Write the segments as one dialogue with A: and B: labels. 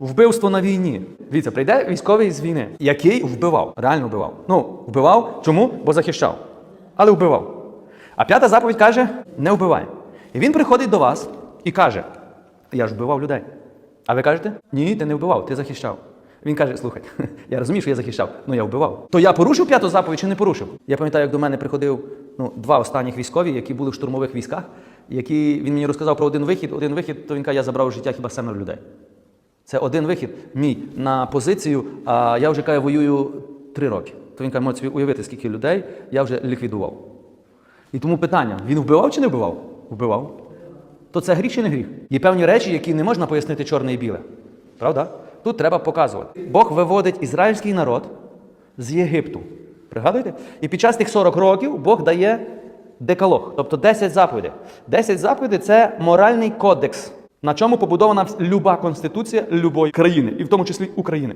A: Вбивство на війні. Дивіться, прийде військовий з війни, який вбивав, реально вбивав. Ну, вбивав. Чому? Бо захищав. Але вбивав. А п'ята заповідь каже: не вбивай. І він приходить до вас і каже: Я ж вбивав людей. А ви кажете? Ні, ти не вбивав, ти захищав. Він каже: слухай, я розумію, що я захищав, але я вбивав. То я порушив п'яту заповідь чи не порушив? Я пам'ятаю, як до мене приходив ну, два останніх військові, які були в штурмових військах, які він мені розказав про один вихід. Один вихід, то він каже, я забрав життя хіба семеро людей. Це один вихід мій на позицію, а я вже каже, воюю три роки. То він каже, можете собі уявити, скільки людей я вже ліквідував. І тому питання: він вбивав чи не вбивав? Вбивав. То це гріх чи не гріх? Є певні речі, які не можна пояснити чорне і біле. Правда? Тут треба показувати. Бог виводить ізраїльський народ з Єгипту. Пригадуєте? І під час тих 40 років Бог дає декалог, тобто 10 заповідей. 10 заповідей це моральний кодекс, на чому побудована люба конституція любої країни, і в тому числі України.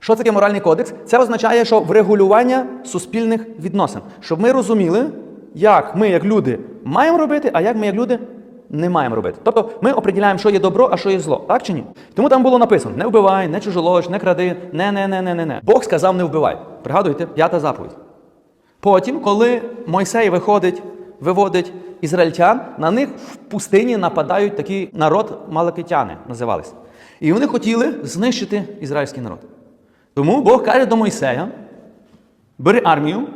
A: Що таке моральний кодекс? Це означає, що врегулювання суспільних відносин, щоб ми розуміли, як ми, як люди, маємо робити, а як ми, як люди, не маємо робити. Тобто ми определяємо, що є добро, а що є зло, так чи ні? Тому там було написано: не вбивай, не чужолож, не кради, не, не, не, не, не, не. Бог сказав, не вбивай. Пригадуєте, п'ята заповідь. Потім, коли Мойсей виходить, виводить ізраїльтян, на них в пустині нападають такий народ малакитяни, називались. І вони хотіли знищити ізраїльський народ. Тому Бог каже до Мойсея: бери армію.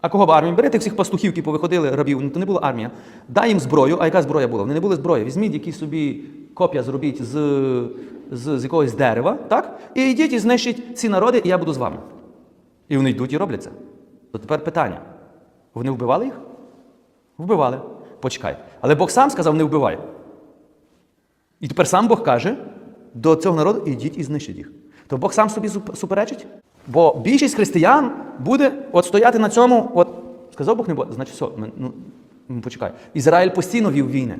A: А кого б армію? Бери тих всіх пастухів, які повиходили рабів, ну то не була армія. Дай їм зброю, а яка зброя була? Вони не були зброї. Візьміть якісь собі коп'я зробіть з, з, з якогось дерева, так? І йдіть і знищіть ці народи, і я буду з вами. І вони йдуть і роблять це. То тепер питання: вони вбивали їх? Вбивали. Почекай. Але Бог сам сказав, не вбивай. І тепер сам Бог каже до цього народу, ідіть і знищіть їх. То Бог сам собі суперечить? Бо більшість християн буде от стояти на цьому, от сказав Бог не буде, значить все, ми- ну, ну, почекай. Ізраїль постійно вів війни.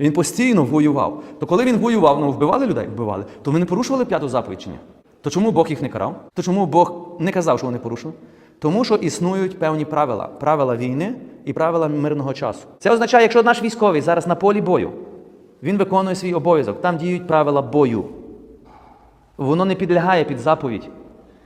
A: Він постійно воював. То коли він воював, ну вбивали людей? Вбивали. То вони порушували п'яту заповідь чи ні? То чому Бог їх не карав? То чому Бог не казав, що вони порушили? Тому що існують певні правила: правила війни і правила мирного часу. Це означає, якщо наш військовий зараз на полі бою, він виконує свій обов'язок, там діють правила бою. Воно не підлягає під заповідь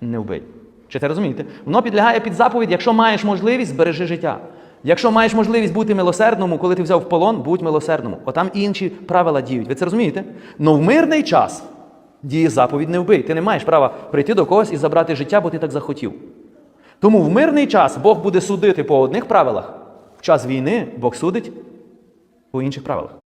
A: не вбий. Чи це розумієте? Воно підлягає під заповідь, якщо маєш можливість, збережи життя. Якщо маєш можливість бути милосердному, коли ти взяв в полон, будь милосердному. Отам інші правила діють. Ви це розумієте? Но в мирний час діє заповідь не вбий. Ти не маєш права прийти до когось і забрати життя, бо ти так захотів. Тому в мирний час Бог буде судити по одних правилах, в час війни Бог судить по інших правилах.